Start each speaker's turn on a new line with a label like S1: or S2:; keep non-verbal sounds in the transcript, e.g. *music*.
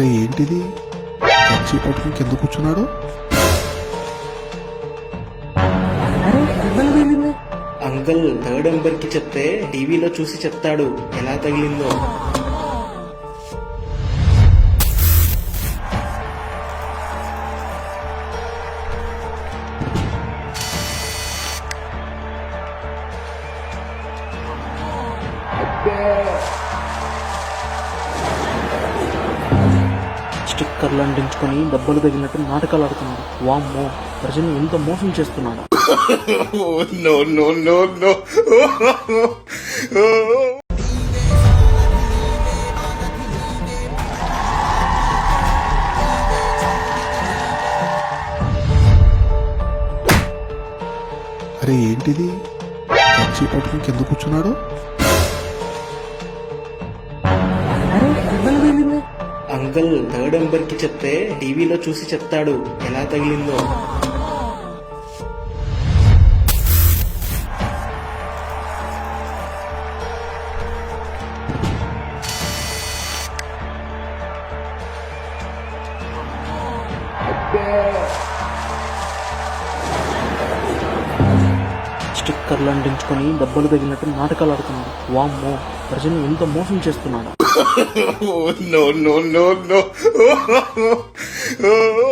S1: అరే ఏంటిది? కచ్చి పట్టుకుని కింద కూర్చున్నాడు?
S2: అంకుల్ థర్డ్ ఎంబర్కి చెప్తే టీవీలో చూసి చెప్తాడు. ఎలా తగిలిందో.
S3: స్టిక్కర్లు అంటించుకొని దెబ్బలు తగిలినట్టు నాటకాలు ఆడుతున్నాడు. వామ్మో ప్రజల్ని ఎంత మోసం చేస్తున్నాడు. *laughs*
S4: No.
S1: అరే ఏంటిది? కచ్చి పట్టుకుని కింద కూర్చున్నాడు?
S2: అంకుల్ థర్డ్ నెంబర్కి చెప్తే టీవీలో చూసి చెప్తాడు. ఎలా తగిలిందో.
S3: స్టిక్కర్లు అంటించుకొని డబ్బులు తగిలినట్టు నాటకాలు ఆడుతున్నాడు. వామ్మో. ప్రజలు ఎంత మోసం చేస్తున్నాడు *laughs*
S4: oh, no, no no no. *laughs* Oh, oh,